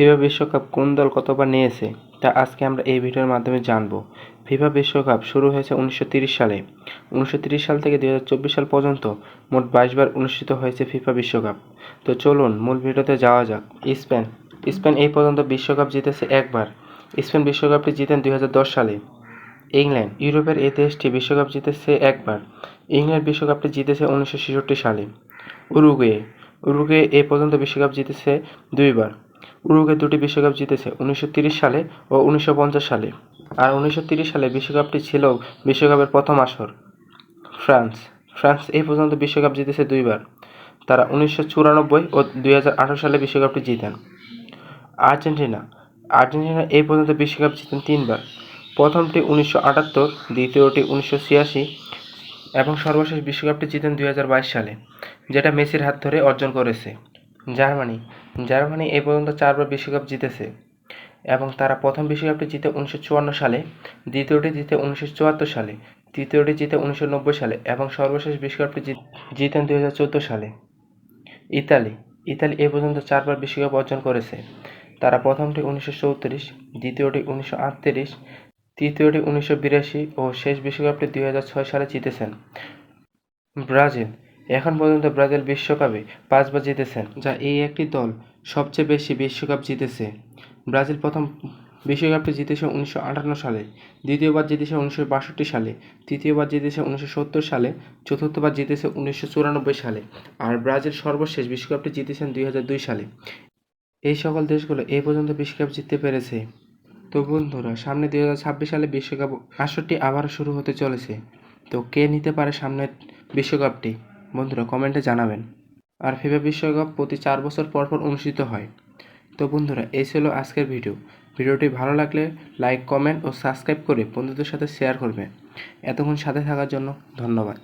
FIFA বিশ্বকাপ কোন দল কতবার নিয়েছে, তা আজকে আমরা এই ভিডিওর মাধ্যমে জানব। ফিফা বিশ্বকাপ শুরু হয়েছে উনিশশো সালে। উনিশশো সাল থেকে দুই হাজার চব্বিশ সাল পর্যন্ত মোট বাইশবার অনুষ্ঠিত হয়েছে ফিফা বিশ্বকাপ। তো চলুন মূল ভিডিওতে যাওয়া যাক। স্পেন। স্পেন এই পর্যন্ত বিশ্বকাপ জিতেছে একবার। স্পেন বিশ্বকাপটি জিতেন দুই হাজার দশ সালে। ইংল্যান্ড, ইউরোপের এই দেশটি বিশ্বকাপ জিতেছে একবার। ইংল্যান্ড বিশ্বকাপটি জিতেছে উনিশশো ছেষট্টি সালে। উরুগুয়ে। উরুগুয়ে এ পর্যন্ত বিশ্বকাপ জিতেছে দুইবার। উরুগুয়ে দুটি বিশ্বকাপ জিতেছে, উনিশশো সালে ও উনিশশো পঞ্চাশ সালে। আর উনিশশো সালে বিশ্বকাপটি ছিল বিশ্বকাপের প্রথম আসর। ফ্রান্স। ফ্রান্স এই পর্যন্ত বিশ্বকাপ জিতেছে দুইবার। তারা উনিশশো চুরানব্বই ও দুই হাজার আঠেরো সালে বিশ্বকাপটি জিতেন। আর্জেন্টিনা। আর্জেন্টিনা এই পর্যন্ত বিশ্বকাপ জিতেন তিনবার। প্রথমটি উনিশশো আটাত্তর, দ্বিতীয়টি উনিশশো ছিয়াশি এবং সর্বশেষ বিশ্বকাপটি জিতেন দুই হাজার বাইশ সালে, যেটা মেসির হাত ধরে অর্জন করেছে। জার্মানি। জার্মানি এই পর্যন্ত চারবার বিশ্বকাপ জিতেছে এবং তারা প্রথম বিশ্বকাপটি জিতে উনিশশো চুয়ান্ন সালে, দ্বিতীয়টি জিতে উনিশশো চুয়াত্তর সালে, তৃতীয়টি জিতে উনিশশো নব্বই সালে এবং সর্বশেষ বিশ্বকাপটি জিত- জিতেন দুই হাজার চোদ্দ সালে। ইতালি ইতালি এ পর্যন্ত চারবার বিশ্বকাপ অর্জন করেছে। তারা প্রথমটি উনিশশো চৌত্রিশ, দ্বিতীয়টি উনিশশো আটত্রিশ, তৃতীয়টি উনিশশো বিরাশি ও শেষ বিশ্বকাপটি দুই ছয় সালে জিতেছেন। ব্রাজিল, এখন পর্যন্ত ব্রাজিল বিশ্বকাপে পাঁচবার জিতেছেন। যা এই একটি দল সবচেয়ে বেশি বিশ্বকাপ জিতেছে। ব্রাজিল প্রথম বিশ্বকাপটি জিতেছে উনিশশো আটান্ন সালে, দ্বিতীয়বার জিতেছে উনিশশো বাষট্টি সালে, তৃতীয়বার জিতেছে উনিশশো সত্তর সালে, চতুর্থবার জিতেছে উনিশশো চুরানব্বই সালে আর ব্রাজিল সর্বশেষ বিশ্বকাপটি জিতেছেন দুই হাজার দুই সালে। এই সকল দেশগুলো এই পর্যন্ত বিশ্বকাপ জিততে পেরেছে। তো বন্ধুরা, সামনে দুই হাজার ছাব্বিশ সালে বিশ্বকাপ আসরটি আবার শুরু হতে চলেছে। তো কে নিতে পারে সামনের বিশ্বকাপটি? বন্ধুরা কমেন্টে জানাবেন। আর ফিফা বিশ্বকাপ প্রতি চার বছর পর পর অনুষ্ঠিত হয়। তো বন্ধুরা, এই ছিল আজকের ভিডিও। ভিডিওটি ভালো লাগলে লাইক, কমেন্ট ও সাবস্ক্রাইব করে বন্ধুদের সাথে শেয়ার করবেন। এতক্ষণ সাথে থাকার জন্য ধন্যবাদ।